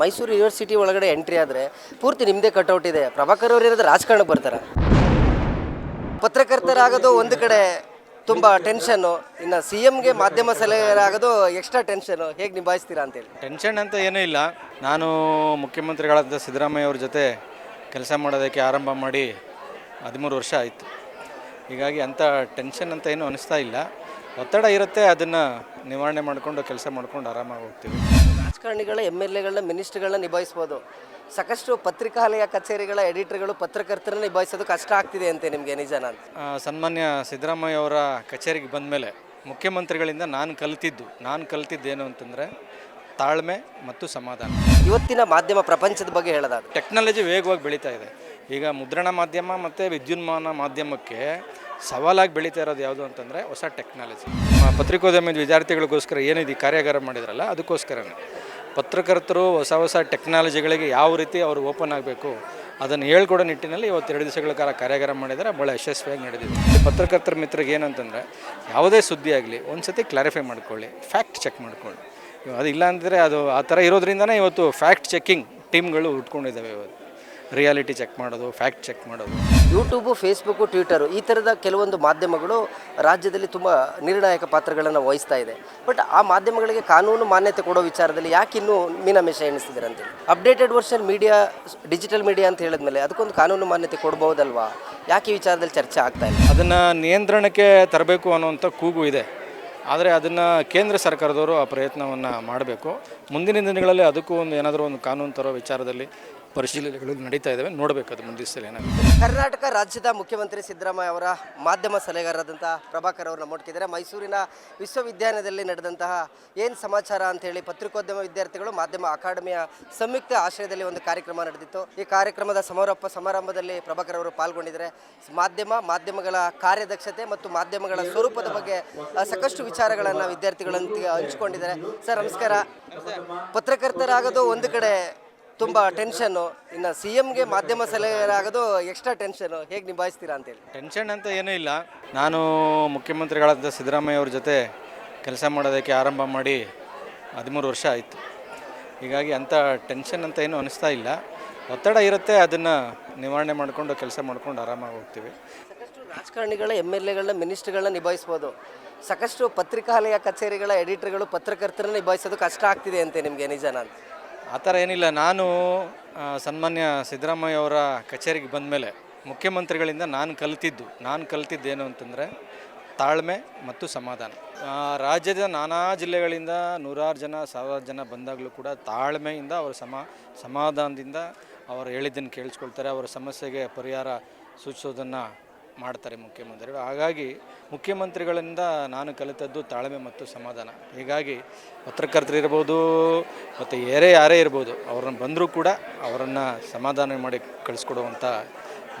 Mysuru university ಒಳಗಡೆ entry ಆದರೆ ಪೂರ್ತಿ ನಿಮ್ಮದೇ ಕಟ್ಔಟ್ ಇದೆ. ಪ್ರಭಾಕರ್ ಅವರು ಇರೋದು ರಾಜಕಾರಣಕ್ಕೆ ಬರ್ತಾರೆ? ಪತ್ರಕರ್ತರಾಗೋದು ಒಂದು ಕಡೆ ತುಂಬ ಟೆನ್ಷನ್ನು ಇನ್ನು ಸಿ ಎಮ್ಗೆ ಮಾಧ್ಯಮ ಸಲಹೆಗಾರಾಗೋದು ಎಕ್ಸ್ಟ್ರಾ ಟೆನ್ಷನ್ನು ಹೇಗೆ ನಿಭಾಯಿಸ್ತೀರಾ ಅಂತೇಳಿ. ಟೆನ್ಷನ್ ಅಂತ ಏನೂ ಇಲ್ಲ. ನಾನು ಮುಖ್ಯಮಂತ್ರಿಗಳಾದ ಸಿದ್ದರಾಮಯ್ಯ ಅವ್ರ ಜೊತೆ ಕೆಲಸ ಮಾಡೋದಕ್ಕೆ ಆರಂಭ ಮಾಡಿ ಹದಿಮೂರು ವರ್ಷ ಆಯಿತು. ಹೀಗಾಗಿ ಅಂಥ ಟೆನ್ಷನ್ ಅಂತ ಏನೂ ಅನಿಸ್ತಾ ಇಲ್ಲ. ಒತ್ತಡ ಇರುತ್ತೆ, ಅದನ್ನು ನಿವಾರಣೆ ಮಾಡಿಕೊಂಡು ಕೆಲಸ ಮಾಡ್ಕೊಂಡು ಆರಾಮಾಗಿ ಹೋಗ್ತೀವಿ. ರಾಜಕಾರಣಿಗಳ ಎಂ ಎಲ್ ಎಗಳನ್ನ ಮಿನಿಸ್ಟ್ಗಳನ್ನ ನಿಭಾಯಿಸ್ಬೋದು. ಸಾಕಷ್ಟು ಪತ್ರಿಕಾಲಯ ಕಚೇರಿಗಳ ಎಡಿಟರ್ಗಳು ಪತ್ರಕರ್ತರನ್ನ ನಿಭಾಯಿಸೋದು ಕಷ್ಟ ಆಗ್ತಿದೆ ಅಂತೆ ನಿಮಗೆ ನಿಜಾನ ಅಂತ ಸನ್ಮಾನ್ಯ ಸಿದ್ದರಾಮಯ್ಯ ಅವರ ಕಚೇರಿಗೆ ಬಂದ ಮೇಲೆ ಮುಖ್ಯಮಂತ್ರಿಗಳಿಂದ ನಾನು ಕಲಿತಿದ್ದು ನಾನು ಕಲಿತಿದ್ದೇನು ಅಂತಂದರೆ ತಾಳ್ಮೆ ಮತ್ತು ಸಮಾಧಾನ. ಇವತ್ತಿನ ಮಾಧ್ಯಮ ಪ್ರಪಂಚದ ಬಗ್ಗೆ ಹೇಳೋದಾದ್ರೆ? ಟೆಕ್ನಾಲಜಿ ವೇಗವಾಗಿ ಬೆಳೀತಾ ಇದೆ. ಈಗ ಮುದ್ರಣ ಮಾಧ್ಯಮ ಮತ್ತು ವಿದ್ಯುನ್ಮಾನ ಮಾಧ್ಯಮಕ್ಕೆ ಸವಾಲಾಗಿ ಬೆಳೀತಾ ಇರೋದು ಯಾವುದು ಅಂತಂದರೆ ಹೊಸ ಟೆಕ್ನಾಲಜಿ. ಪತ್ರಿಕೋದ್ಯಮದ ವಿದ್ಯಾರ್ಥಿಗಳಿಗೋಸ್ಕರ ಏನಿದೆ ಕಾರ್ಯಾಗಾರ ಮಾಡಿದ್ರಲ್ಲ ಅದಕ್ಕೋಸ್ಕರನೇ. ಪತ್ರಕರ್ತರು ಹೊಸ ಹೊಸ ಟೆಕ್ನಾಲಜಿಗಳಿಗೆ ಯಾವ ರೀತಿ ಅವರು ಓಪನ್ ಆಗಬೇಕು ಅದನ್ನು ಹೇಳ್ಕೊಡೋ ನಿಟ್ಟಿನಲ್ಲಿ ಇವತ್ತು ಎರಡು ದಿವಸಗಳ ಕಾಲ ಕಾರ್ಯಾಗಾರ ಮಾಡಿದರೆ ಭಾಳ ಯಶಸ್ವಿಯಾಗಿ ನಡೆದಿದೆ. ಪತ್ರಕರ್ತರ ಮಿತ್ರರಿಗೆ ಏನಂತಂದರೆ, ಯಾವುದೇ ಸುದ್ದಿ ಆಗಲಿ ಒಂದು ಸತಿ ಕ್ಲಾರಿಫೈ ಮಾಡ್ಕೊಳ್ಳಿ ಫ್ಯಾಕ್ಟ್ ಚೆಕ್ ಮಾಡ್ಕೊಳ್ಳಿ. ಅದು ಇಲ್ಲ ಅಂದರೆ ಅದು ಆ ಥರ ಇರೋದ್ರಿಂದನೇ ಇವತ್ತು ಫ್ಯಾಕ್ಟ್ ಚೆಕ್ಕಿಂಗ್ ಟೀಮ್ಗಳು ಉಟ್ಕೊಂಡಿದ್ದಾವೆ ಇವತ್ತು. ರಿಯಾಲಿಟಿ ಚೆಕ್ ಮಾಡೋದು ಫ್ಯಾಕ್ಟ್ ಚೆಕ್ ಮಾಡೋದು. ಯೂಟ್ಯೂಬು ಫೇಸ್ಬುಕ್ಕು ಟ್ವಿಟರು ಈ ಥರದ ಕೆಲವೊಂದು ಮಾಧ್ಯಮಗಳು ರಾಜ್ಯದಲ್ಲಿ ತುಂಬ ನಿರ್ಣಾಯಕ ಪಾತ್ರಗಳನ್ನು ವಹಿಸ್ತಾ ಇದೆ. ಬಟ್ ಆ ಮಾಧ್ಯಮಗಳಿಗೆ ಕಾನೂನು ಮಾನ್ಯತೆ ಕೊಡೋ ವಿಚಾರದಲ್ಲಿ ಯಾಕೆ ಇನ್ನೂ ಮೀನಮೇಷ ಎಣಿಸ್ತಿದ್ದಾರೆ ಅಂತೇಳಿ updated version media, digital media ಅಂತ ಹೇಳಿದ್ಮೇಲೆ ಅದಕ್ಕೊಂದು ಕಾನೂನು ಮಾನ್ಯತೆ ಕೊಡ್ಬೋದಲ್ವಾ? ಯಾಕೆ ಈ ವಿಚಾರದಲ್ಲಿ ಚರ್ಚೆ ಆಗ್ತಾ ಇಲ್ಲ? ಅದನ್ನು ನಿಯಂತ್ರಣಕ್ಕೆ ತರಬೇಕು ಅನ್ನುವಂಥ ಕೂಗು ಇದೆ. ಆದರೆ ಅದನ್ನು ಕೇಂದ್ರ ಸರ್ಕಾರದವರು ಆ ಪ್ರಯತ್ನವನ್ನು ಮಾಡಬೇಕು. ಮುಂದಿನ ದಿನಗಳಲ್ಲಿ ಅದಕ್ಕೂ ಒಂದು ಏನಾದರೂ ಒಂದು ಕಾನೂನು ತರೋ ವಿಚಾರದಲ್ಲಿ ಪರಿಶೀಲನೆಗಳು ನಡೀತಾ ಇದ್ದಾವೆ ನೋಡಬೇಕು ಅದು ಮುಂದಿನ ಸಲ ಕರ್ನಾಟಕ ರಾಜ್ಯದ ಮುಖ್ಯಮಂತ್ರಿ ಸಿದ್ದರಾಮಯ್ಯ ಅವರ ಮಾಧ್ಯಮ ಸಲಹೆಗಾರರಾದಂತಹ ಪ್ರಭಾಕರ್ ಅವರನ್ನ ಮುಟ್ಕಿದ್ದಾರೆ. ಮೈಸೂರಿನ ವಿಶ್ವವಿದ್ಯಾಲಯದಲ್ಲಿ ನಡೆದಂತಹ ಏನು ಸಮಾಚಾರ ಅಂತೇಳಿ ಪತ್ರಿಕೋದ್ಯಮ ವಿದ್ಯಾರ್ಥಿಗಳು ಮಾಧ್ಯಮ ಅಕಾಡೆಮಿಯ ಸಂಯುಕ್ತ ಆಶ್ರಯದಲ್ಲಿ ಒಂದು ಕಾರ್ಯಕ್ರಮ ನಡೆದಿತ್ತು. ಈ ಕಾರ್ಯಕ್ರಮದ ಸಮಾರೋಪ ಸಮಾರಂಭದಲ್ಲಿ ಪ್ರಭಾಕರ್ ಅವರು ಪಾಲ್ಗೊಂಡಿದ್ದಾರೆ. ಮಾಧ್ಯಮ, ಮಾಧ್ಯಮಗಳ ಕಾರ್ಯದಕ್ಷತೆ ಮತ್ತು ಮಾಧ್ಯಮಗಳ ಸ್ವರೂಪದ ಬಗ್ಗೆ ಸಾಕಷ್ಟು ವಿಚಾರಗಳನ್ನು ವಿದ್ಯಾರ್ಥಿಗಳೊಂದಿಗೆ ಹಂಚಿಕೊಂಡಿದ್ದಾರೆ. ಸರ್, ನಮಸ್ಕಾರ. ಪತ್ರಕರ್ತರಾಗೋದು ಒಂದು ಕಡೆ ತುಂಬ ಟೆನ್ಷನ್ನು ಇನ್ನು ಸಿ ಎಮ್ಗೆ ಮಾಧ್ಯಮ ಸಲಹೆಗಾರಾಗೋದು ಎಕ್ಸ್ಟ್ರಾ ಟೆನ್ಷನ್ನು ಹೇಗೆ ನಿಭಾಯಿಸ್ತೀರಾ ಅಂತೇಳಿ. ಟೆನ್ಷನ್ ಅಂತ ಏನೂ ಇಲ್ಲ. ನಾನು ಮುಖ್ಯಮಂತ್ರಿಗಳಾದ ಸಿದ್ದರಾಮಯ್ಯ ಅವ್ರ ಜೊತೆ ಕೆಲಸ ಮಾಡೋದಕ್ಕೆ ಆರಂಭ ಮಾಡಿ ಹದಿಮೂರು ವರ್ಷ ಆಯಿತು. ಹೀಗಾಗಿ ಅಂಥ ಟೆನ್ಷನ್ ಅಂತ ಏನೂ ಅನಿಸ್ತಾ ಇಲ್ಲ. ಒತ್ತಡ ಇರುತ್ತೆ ಅದನ್ನು ನಿವಾರಣೆ ಮಾಡಿಕೊಂಡು ಕೆಲಸ ಮಾಡ್ಕೊಂಡು ಆರಾಮಾಗಿ ಹೋಗ್ತೀವಿ. ಸಾಕಷ್ಟು ರಾಜಕಾರಣಿಗಳ ಎಂ ಎಲ್ ಎಗಳನ್ನ ಮಿನಿಸ್ಟ್ಗಳನ್ನ ನಿಭಾಯಿಸ್ಬೋದು. ಸಾಕಷ್ಟು ಪತ್ರಿಕಾಲಯ ಕಚೇರಿಗಳ ಎಡಿಟರ್ಗಳು ಪತ್ರಕರ್ತರನ್ನ ನಿಭಾಯಿಸೋದು ಕಷ್ಟ ಆಗ್ತಿದೆ ಅಂತೆ ನಿಮಗೆ ನಿಜನಾ ಅಂತ. ಆ ಥರ ಏನಿಲ್ಲ. ನಾನು ಸನ್ಮಾನ್ಯ ಸಿದ್ದರಾಮಯ್ಯ ಅವರ ಕಚೇರಿಗೆ ಬಂದ ಮೇಲೆ ಮುಖ್ಯಮಂತ್ರಿಗಳಿಂದ ನಾನು ಕಲಿತಿದ್ದು, ನಾನು ಕಲಿತಿದ್ದೇನು ಅಂತಂದರೆ ತಾಳ್ಮೆ ಮತ್ತು ಸಮಾಧಾನ. ರಾಜ್ಯದ ನಾನಾ ಜಿಲ್ಲೆಗಳಿಂದ ನೂರಾರು ಜನ, ಸಾವಿರಾರು ಜನ ಬಂದಾಗಲೂ ಕೂಡ ತಾಳ್ಮೆಯಿಂದ ಅವರ ಸಮ, ಸಮಾಧಾನದಿಂದ ಅವರು ಹೇಳಿದ್ದನ್ನು ಕೇಳಿಸ್ಕೊಳ್ತಾರೆ. ಅವರ ಸಮಸ್ಯೆಗೆ ಪರಿಹಾರ ಸೂಚಿಸೋದನ್ನು ಮಾಡ್ತಾರೆ ಮುಖ್ಯಮಂತ್ರಿಗಳು. ಹಾಗಾಗಿ ಮುಖ್ಯಮಂತ್ರಿಗಳಿಂದ ನಾನು ಕಲಿತದ್ದು ತಾಳ್ಮೆ ಮತ್ತು ಸಮಾಧಾನ. ಹೀಗಾಗಿ ಪತ್ರಕರ್ತರು ಇರ್ಬೋದು ಮತ್ತು ಯಾರೇ ಯಾರೇ ಇರ್ಬೋದು, ಅವ್ರನ್ನ ಬಂದರೂ ಕೂಡ ಅವರನ್ನು ಸಮಾಧಾನ ಮಾಡಿ ಕಳಿಸ್ಕೊಡುವಂಥ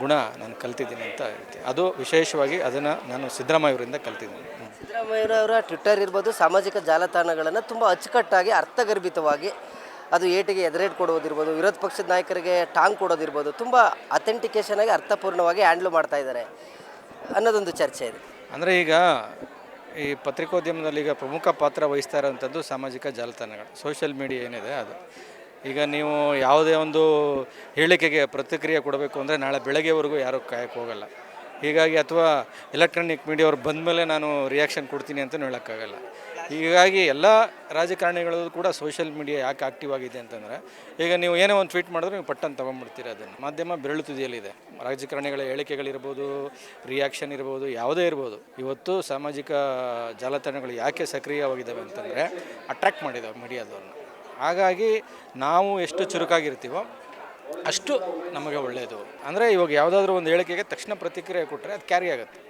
ಗುಣ ನಾನು ಕಲ್ತಿದ್ದೀನಿ ಅಂತ ಹೇಳ್ತೀನಿ. ಅದು ವಿಶೇಷವಾಗಿ ಅದನ್ನು ನಾನು ಸಿದ್ದರಾಮಯ್ಯವರಿಂದ ಕಲ್ತಿದ್ದೀನಿ. ಸಿದ್ದರಾಮಯ್ಯರವರ ಟ್ವಿಟ್ಟರ್ ಇರ್ಬೋದು, ಸಾಮಾಜಿಕ ಜಾಲತಾಣಗಳನ್ನು ತುಂಬ ಅಚ್ಚುಕಟ್ಟಾಗಿ, ಅರ್ಥಗರ್ಭಿತವಾಗಿ ಅದು ಏಟಿಗೆ ಎದುರೇಟ್ ಕೊಡೋದಿರ್ಬೋದು ವಿರೋಧ ಪಕ್ಷದ ನಾಯಕರಿಗೆ ಟಾಂಗ್ ಕೊಡೋದಿರ್ಬೋದು, ತುಂಬ ಅಥೆಂಟಿಕೇಶನ್ ಆಗಿ ಅರ್ಥಪೂರ್ಣವಾಗಿ ಹ್ಯಾಂಡ್ಲ್ ಮಾಡ್ತಾ ಇದ್ದಾರೆ ಅನ್ನೋದೊಂದು ಚರ್ಚೆ ಇದೆ. ಅಂದರೆ ಈಗ ಈ ಪತ್ರಿಕೋದ್ಯಮದಲ್ಲಿ ಈಗ ಪ್ರಮುಖ ಪಾತ್ರ ವಹಿಸ್ತಾ ಇರೋವಂಥದ್ದು ಸಾಮಾಜಿಕ ಜಾಲತಾಣಗಳು ಸೋಷಿಯಲ್ ಮೀಡಿಯಾ ಏನಿದೆ ಅದು. ಈಗ ನೀವು ಯಾವುದೇ ಒಂದು ಹೇಳಿಕೆಗೆ ಪ್ರತಿಕ್ರಿಯೆ ಕೊಡಬೇಕು ಅಂದರೆ ನಾಳೆ ಬೆಳಗ್ಗೆವರೆಗೂ ಯಾರೂ ಕಾಯಕ್ಕೆ ಹೋಗಲ್ಲ. ಹೀಗಾಗಿ ಅಥವಾ ಎಲೆಕ್ಟ್ರಾನಿಕ್ ಮೀಡಿಯಾವ್ರು ಬಂದ ಮೇಲೆ ನಾನು ರಿಯಾಕ್ಷನ್ ಕೊಡ್ತೀನಿ ಅಂತಲೂ ಹೇಳೋಕ್ಕಾಗಲ್ಲ. ಹೀಗಾಗಿ ಎಲ್ಲ ರಾಜಕಾರಣಿಗಳು ಕೂಡ ಸೋಷಿಯಲ್ ಮೀಡಿಯಾ ಯಾಕೆ ಆಕ್ಟಿವ್ ಆಗಿದೆ ಅಂತಂದರೆ, ಈಗ ನೀವು ಏನೇ ಒಂದು ಟ್ವೀಟ್ ಮಾಡಿದ್ರೆ ನೀವು ಪಟ್ಟನ್ನು ತೊಗೊಂಡ್ಬಿಡ್ತೀರ ಅದನ್ನು. ಮಾಧ್ಯಮ ಬೆರಳು ತುದಿಯಲ್ಲಿದೆ ರಾಜಕಾರಣಿಗಳ ಹೇಳಿಕೆಗಳಿರ್ಬೋದು ರಿಯಾಕ್ಷನ್ ಇರ್ಬೋದು, ಯಾವುದೇ ಇರ್ಬೋದು, ಇವತ್ತು ಸಾಮಾಜಿಕ ಜಾಲತಾಣಗಳು ಯಾಕೆ ಸಕ್ರಿಯವಾಗಿದ್ದಾವೆ ಅಂತಂದರೆ ಅಟ್ರ್ಯಾಕ್ಟ್ ಮಾಡಿದ್ದಾವೆ ಮೀಡಿಯಾದವ್ರನ್ನ. ಹಾಗಾಗಿ ನಾವು ಎಷ್ಟು ಚುರುಕಾಗಿರ್ತೀವೋ ಅಷ್ಟು ನಮಗೆ ಒಳ್ಳೆಯದು ಅಂದರೆ ಇವಾಗ ಯಾವುದಾದ್ರೂ ಒಂದು ಹೇಳಿಕೆಗೆ ತಕ್ಷಣ ಪ್ರತಿಕ್ರಿಯೆ ಕೊಟ್ಟರೆ ಅದು ಕ್ಯಾರಿ ಆಗುತ್ತೆ.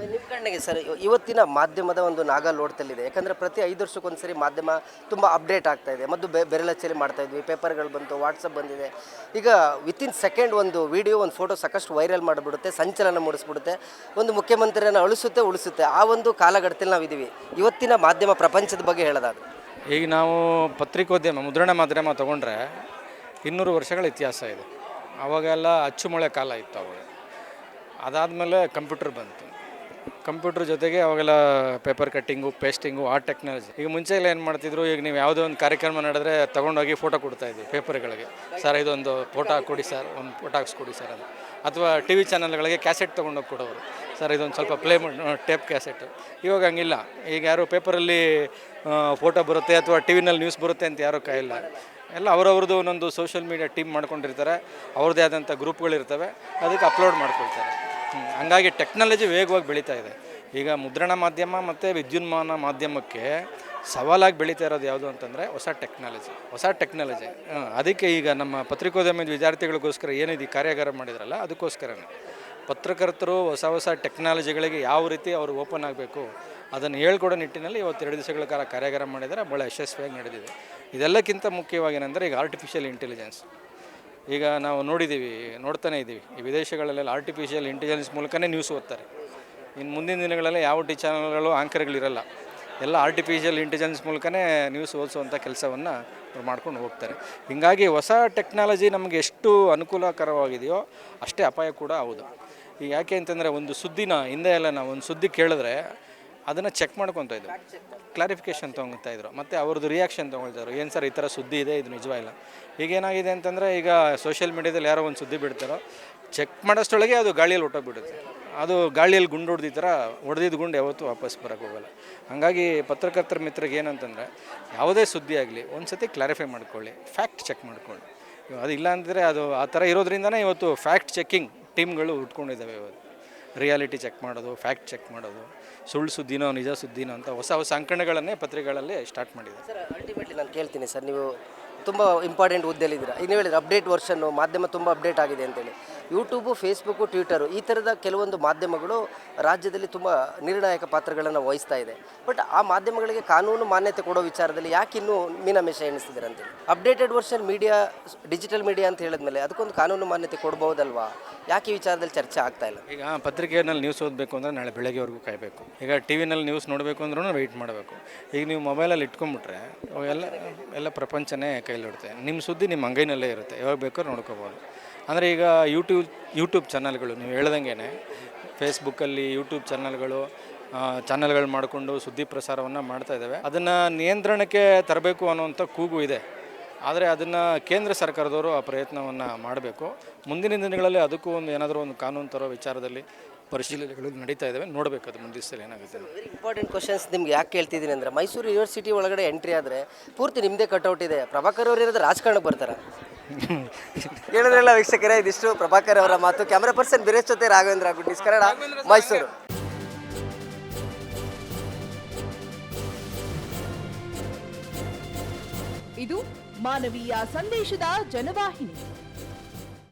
ನಿಮ್ಮ ಕಣ್ಣಿಗೆ ಸರ್ ಇವತ್ತಿನ ಮಾಧ್ಯಮದ ಒಂದು ನಾಗ ಲೋಟದಲ್ಲಿದೆ ಯಾಕಂದರೆ ಪ್ರತಿ ಐದು ವರ್ಷಕ್ಕೊಂದ್ಸರಿ ಮಾಧ್ಯಮ ತುಂಬ ಅಪ್ಡೇಟ್ ಆಗ್ತಾ ಇದೆ. ಮತ್ತು ಬೆ ಬೆರಳಚ್ಚಲಿ ಮಾಡ್ತಾ ಇದ್ವಿ ಪೇಪರ್ಗಳು ಬಂತು ವಾಟ್ಸಪ್ ಬಂದಿದೆ. ಈಗ ವಿತಿನ್ ಸೆಕೆಂಡ್ ಒಂದು ವಿಡಿಯೋ ಒಂದು ಫೋಟೋ ಸಾಕಷ್ಟು ವೈರಲ್ ಮಾಡಿಬಿಡುತ್ತೆ, ಸಂಚಲನ ಮೂಡಿಸ್ಬಿಡುತ್ತೆ. ಒಂದು ಮುಖ್ಯಮಂತ್ರಿಯನ್ನು ಅಳಿಸುತ್ತೆ, ಉಳಿಸುತ್ತೆ. ಆ ಒಂದು ಕಾಲಘಟ್ಟದಲ್ಲಿ ನಾವಿದ್ದೀವಿ. ಇವತ್ತಿನ ಮಾಧ್ಯಮ ಪ್ರಪಂಚದ ಬಗ್ಗೆ ಹೇಳೋದಾದ್ರೆ. ಈಗ ನಾವು ಪತ್ರಿಕೋದ್ಯಮ, ಮುದ್ರಣ ಮಾಧ್ಯಮ ತೊಗೊಂಡ್ರೆ ಇನ್ನೂರು ವರ್ಷಗಳ ಇತಿಹಾಸ ಇದೆ. ಅವಾಗೆಲ್ಲ ಅಚ್ಚುಮೊಳೆ ಕಾಲ ಇತ್ತು ಅವಾಗ. ಅದಾದಮೇಲೆ ಕಂಪ್ಯೂಟರ್ ಬಂತು. ಕಂಪ್ಯೂಟರ್ ಜೊತೆಗೆ ಅವಾಗೆಲ್ಲ ಪೇಪರ್ ಕಟ್ಟಿಂಗು, ಪೇಸ್ಟಿಂಗು, ಆ ಟೆಕ್ನಾಲಜಿ. ಈಗ ಮುಂಚೆ ಎಲ್ಲ ಏನು ಮಾಡ್ತಿದ್ರು, ಈಗ ನೀವು ಯಾವುದೋ ಒಂದು ಕಾರ್ಯಕ್ರಮ ನಡೆದ್ರೆ ತೊಗೊಂಡೋಗಿ ಫೋಟೋ ಕೊಡ್ತಾ ಇದ್ವಿ ಪೇಪರ್ಗಳಿಗೆ. ಸರ್, ಇದೊಂದು ಫೋಟೋ ಕೊಡಿ ಸರ್, ಒಂದು ಫೋಟೋ ಹಾಕ್ಸ್ಕೊಡಿ ಸರ್ ಅದು ಅಥವಾ ಟಿ ವಿ ಚಾನಲ್ಗಳಿಗೆ ಕ್ಯಾಸೆಟ್ ತೊಗೊಂಡೋಗಿ ಕೊಡೋರು. ಸರ್, ಇದೊಂದು ಸ್ವಲ್ಪ ಪ್ಲೇ ಟೇಪ್ ಕ್ಯಾಸೆಟ್ ಇವಾಗ ಹಂಗಿಲ್ಲ. ಈಗ ಯಾರು ಪೇಪರಲ್ಲಿ ಫೋಟೋ ಬರುತ್ತೆ ಅಥವಾ ಟಿ ವಿನಲ್ಲಿ ನ್ಯೂಸ್ ಬರುತ್ತೆ ಅಂತ ಯಾರೂ ಕಾಯಿಲ್ಲ. ಎಲ್ಲ ಅವರವ್ರದ್ದು ಒಂದೊಂದು ಸೋಷಿಯಲ್ ಮೀಡಿಯಾ ಟೀಮ್ ಮಾಡ್ಕೊಂಡಿರ್ತಾರೆ. ಅವ್ರದ್ದೇ ಆದಂಥ ಗ್ರೂಪ್ಗಳಿರ್ತವೆ ಅದಕ್ಕೆ ಅಪ್ಲೋಡ್ ಮಾಡ್ಕೊಳ್ತಾರೆ. ಹಂಗಾಗಿ ಟೆಕ್ನಾಲಜಿ ವೇಗವಾಗಿ ಬೆಳೀತಾ ಇದೆ. ಈಗ ಮುದ್ರಣ ಮಾಧ್ಯಮ ಮತ್ತು ವಿದ್ಯುನ್ಮಾನ ಮಾಧ್ಯಮಕ್ಕೆ ಸವಾಲಾಗಿ ಬೆಳೀತಾ ಇರೋದು ಯಾವುದು ಅಂತಂದರೆ ಹೊಸ ಟೆಕ್ನಾಲಜಿ ಹೊಸ ಟೆಕ್ನಾಲಜಿ ಅದಕ್ಕೆ ಈಗ ನಮ್ಮ ಪತ್ರಿಕೋದ್ಯಮದ ವಿದ್ಯಾರ್ಥಿಗಳಿಗೋಸ್ಕರ ಏನಿದೆ ಕಾರ್ಯಾಗಾರ ಮಾಡಿದ್ರಲ್ಲ, ಅದಕ್ಕೋಸ್ಕರನೇ. ಪತ್ರಕರ್ತರು ಹೊಸ ಹೊಸ ಟೆಕ್ನಾಲಜಿಗಳಿಗೆ ಯಾವ ರೀತಿ ಅವರು ಓಪನ್ ಆಗಬೇಕು, ಅದನ್ನು ಹೇಳ್ಕೊಡೋ ನಿಟ್ಟಿನಲ್ಲಿ ಇವತ್ತು ಎರಡು ದಿವಸಗಳ ಕಾಲ ಕಾರ್ಯಾಗಾರ ಮಾಡಿದರೆ ಭಾಳ ಯಶಸ್ವಿಯಾಗಿ ನಡೆದಿದೆ. ಇದೆಲ್ಲಕ್ಕಿಂತ ಮುಖ್ಯವಾಗಿ ಏನಂದರೆ ಈಗ ಆರ್ಟಿಫಿಷಿಯಲ್ ಇಂಟೆಲಿಜೆನ್ಸ್ ಈಗ ನಾವು ನೋಡಿದ್ದೀವಿ, ನೋಡ್ತಾನೆ ಇದ್ದೀವಿ. ಈ ವಿದೇಶಗಳಲ್ಲೆಲ್ಲ ಆರ್ಟಿಫಿಷಿಯಲ್ ಇಂಟೆಲಿಜೆನ್ಸ್ ಮೂಲಕನೇ ನ್ಯೂಸ್ ಓದ್ತಾರೆ. ಇನ್ನು ಮುಂದಿನ ದಿನಗಳಲ್ಲಿ ಯಾವ ಟಿ ಚಾನಲ್ಗಳು ಆಂಕರ್ಗಳಿರಲ್ಲ ಎಲ್ಲ ಆರ್ಟಿಫಿಷಿಯಲ್ ಇಂಟೆಲಿಜೆನ್ಸ್ ಮೂಲಕನೇ ನ್ಯೂಸ್ ಓದಿಸುವಂಥ ಕೆಲಸವನ್ನು ಅವ್ರು ಮಾಡ್ಕೊಂಡು ಹೋಗ್ತಾರೆ. ಹೀಗಾಗಿ ಹೊಸ ಟೆಕ್ನಾಲಜಿ ನಮಗೆ ಎಷ್ಟು ಅನುಕೂಲಕರವಾಗಿದೆಯೋ ಅಷ್ಟೇ ಅಪಾಯ ಕೂಡ ಹೌದು. ಈಗ ಯಾಕೆ ಅಂತಂದರೆ ಒಂದು ಸುದ್ದಿನ ಹಿಂದೆ ಎಲ್ಲ ನಾವು ಒಂದು ಸುದ್ದಿ ಕೇಳಿದ್ರೆ ಅದನ್ನು ಚೆಕ್ ಮಾಡ್ಕೊತಾ ಇದ್ರು. ಕ್ಲಾರಿಫಿಕೇಷನ್ ತೊಗೊತಾ ಇದ್ರು. ಮತ್ತು ಅವ್ರದ್ದು ರಿಯಾಕ್ಷನ್ ತೊಗೊಳ್ತಾರೆ ಏನು ಸರ್ ಈ ಥರ ಸುದ್ದಿ ಇದೆ? ಇದು ನಿಜವಾಗಿಲ್ಲ ಈಗ ಏನಾಗಿದೆ ಅಂತಂದರೆ, ಈಗ ಸೋಷಿಯಲ್ ಮೀಡ್ಯಾದಲ್ಲಿ ಯಾರೋ ಒಂದು ಸುದ್ದಿ ಬಿಡ್ತಾರೋ ಚೆಕ್ ಮಾಡೋಷ್ಟೊಳಗೆ ಅದು ಗಾಳಿಯಲ್ಲಿ ಹೊಟ್ಟೋಗ್ಬಿಡುತ್ತೆ ಅದು ಗಾಳಿಯಲ್ಲಿ ಗುಂಡು ಹೊಡೆದ ಥರ ಹೊಡೆದಿದ್ದು ಗುಂಡು ಯಾವತ್ತೂ ವಾಪಸ್ ಬರೋಕ್ಕೆ ಹೋಗಲ್ಲ. ಹಾಗಾಗಿ ಪತ್ರಕರ್ತರ ಮಿತ್ರಗೆ ಏನಂತಂದರೆ, ಯಾವುದೇ ಸುದ್ದಿ ಆಗಲಿ ಒಂದು ಸತಿ ಕ್ಲಾರಿಫೈ ಮಾಡ್ಕೊಳ್ಳಿ ಫ್ಯಾಕ್ಟ್ ಚೆಕ್ ಮಾಡ್ಕೊಳ್ಳಿ. ಅದು ಇಲ್ಲ ಅಂದರೆ ಅದು ಆ ಥರ ಇರೋದ್ರಿಂದನೇ ಇವತ್ತು ಫ್ಯಾಕ್ಟ್ ಚೆಕ್ಕಿಂಗ್ ಟೀಮ್ಗಳು ಉಟ್ಕೊಂಡಿದ್ದಾವೆ ಇವತ್ತು. ರಿಯಾಲಿಟಿ ಚೆಕ್ ಮಾಡೋದು, ಫ್ಯಾಕ್ಟ್ ಚೆಕ್ ಮಾಡೋದು, ಸುಳ್ಳು ಸುದ್ದಿನೋ, ನಿಜ ಸುದ್ದಿನೋ ಅಂತ ಹೊಸ ಹೊಸ ಅಂಕಣಗಳನ್ನೇ ಪತ್ರಿಕೆಗಳಲ್ಲಿ ಸ್ಟಾರ್ಟ್ ಮಾಡಿದೆ. ಸರ್, ಅಲ್ಟಿಮೇಟ್ಲಿ ನಾನು ಕೇಳ್ತೀನಿ ಸರ್, ನೀವು ತುಂಬ ಇಂಪಾರ್ಟೆಂಟ್ ಹುದ್ದೆಯಲ್ಲಿದ್ದೀರಾ? ಈಗ ನೀವು ಹೇಳಿದ್ರೆ ಅಪ್ಡೇಟ್ ವರ್ಷನ್ನು ಮಾಧ್ಯಮ ತುಂಬ ಅಪ್ಡೇಟ್ ಆಗಿದೆ ಅಂತೇಳಿ. ಯೂಟ್ಯೂಬು ಫೇಸ್ಬುಕ್ಕು ಟ್ವಿಟರು ಈ ಥರದ ಕೆಲವೊಂದು ಮಾಧ್ಯಮಗಳು ರಾಜ್ಯದಲ್ಲಿ ತುಂಬ ನಿರ್ಣಾಯಕ ಪಾತ್ರಗಳನ್ನು ವಹಿಸ್ತಾ ಇದೆ. ಬಟ್ ಆ ಮಾಧ್ಯಮಗಳಿಗೆ ಕಾನೂನು ಮಾನ್ಯತೆ ಕೊಡೋ ವಿಚಾರದಲ್ಲಿ ಯಾಕೆ ಇನ್ನೂ ಮೀನಮೇಷ ಎಣಿಸ್ತಿದ್ದಾರೆ ಅಂತೇಳಿ? Updated version media digital media ಅಂತ ಹೇಳಿದ್ಮೇಲೆ ಅದಕ್ಕೊಂದು ಕಾನೂನು ಮಾನ್ಯತೆ ಕೊಡ್ಬೋದಲ್ವಾ ಯಾಕೆ ಈ ವಿಚಾರದಲ್ಲಿ ಚರ್ಚೆ ಆಗ್ತಾ ಇಲ್ಲ? ಈಗ ಪತ್ರಿಕೆಯಲ್ಲಿ ನ್ಯೂಸ್ ಓದಬೇಕು ಅಂದರೆ ನಾಳೆ ಬೆಳಗ್ಗೆವರೆಗೂ ಕಾಯಬೇಕು. ಈಗ ಟಿ ವಿನಲ್ಲಿ ನ್ಯೂಸ್ ನೋಡಬೇಕು ಅಂದ್ರೂ ವೆಯ್ಟ್ ಮಾಡಬೇಕು. ಈಗ ನೀವು ಮೊಬೈಲಲ್ಲಿ ಇಟ್ಕೊಂಡ್ಬಿಟ್ರೆ ಎಲ್ಲ ಎಲ್ಲ ಪ್ರಪಂಚನೇ ಕೈಲಿಡುತ್ತೆ ನಿಮ್ಮ ಸುದ್ದಿ ನಿಮ್ಮ ಅಂಗೈನಲ್ಲೇ ಇರುತ್ತೆ. ಯಾವಾಗ ಬೇಕಾದ್ರೂ ನೋಡ್ಕೋಬೋದು. ಅಂದರೆ ಈಗ ಯೂಟ್ಯೂಬ್ ಯೂಟ್ಯೂಬ್ ಚಾನಲ್ಗಳು ನೀವು ಹೇಳ್ದಂಗೆ ಫೇಸ್ಬುಕ್ಕಲ್ಲಿ ಯೂಟ್ಯೂಬ್ ಚಾನಲ್ಗಳು ಚಾನಲ್ಗಳು ಮಾಡಿಕೊಂಡು ಸುದ್ದಿ ಪ್ರಸಾರವನ್ನು ಮಾಡ್ತಾ ಇದ್ದಾವೆ ಅದನ್ನು ನಿಯಂತ್ರಣಕ್ಕೆ ತರಬೇಕು ಅನ್ನುವಂಥ ಕೂಗು ಇದೆ. ಆದರೆ ಅದನ್ನು ಕೇಂದ್ರ ಸರ್ಕಾರದವರು ಆ ಪ್ರಯತ್ನವನ್ನು ಮಾಡಬೇಕು. ಮುಂದಿನ ದಿನಗಳಲ್ಲಿ ಅದಕ್ಕೂ ಒಂದು ಏನಾದರೂ ಒಂದು ಕಾನೂನು ತರೋ ವಿಚಾರದಲ್ಲಿ ಪರಿಶೀಲನೆಗಳು ನಡೀತಾ ಇದ್ದಾವೆ ನೋಡಬೇಕು ಅದು ಮುಂದಿನ ಸಲ ಏನಾಗುತ್ತೆ ವೆರಿ ಇಂಪಾರ್ಟೆಂಟ್ ಕ್ವಶನ್ಸ್ ನಿಮ್ಗೆ ಯಾಕೆ ಕೇಳ್ತಿದ್ದೀನಿ ಅಂದರೆ ಮೈಸೂರು ಯೂನಿವರ್ಸಿಟಿ ಒಳಗಡೆ ಎಂಟ್ರಿ ಆದರೆ ಪೂರ್ತಿ ನಿಮ್ಮದೇ ಕಟ್ಔಟ್ ಇದೆ. ಪ್ರಭಾಕರ್ ಅವರು ಇರೋದು ರಾಜಕಾರಣಕ್ಕೆ ಬರ್ತಾರೆ? ಹೇಳಿದ್ರಲ್ಲ ವೀಕ್ಷಕರೇ ಇದಿಷ್ಟು ಪ್ರಭಾಕರ್ ಅವರ ಮಾತು. ಕ್ಯಾಮ್ರಾ ಪರ್ಸನ್ ಬಿರೇಶ್ ಜೊತೆ ರಾಘವೇಂದ್ರ ಗುಡ್ಡಿಸ್ ಕನ್ನಡ ಮೈಸೂರು. ಇದು ಮಾನವೀಯ ಸಂದೇಶದ ಜನವಾಹಿನಿ.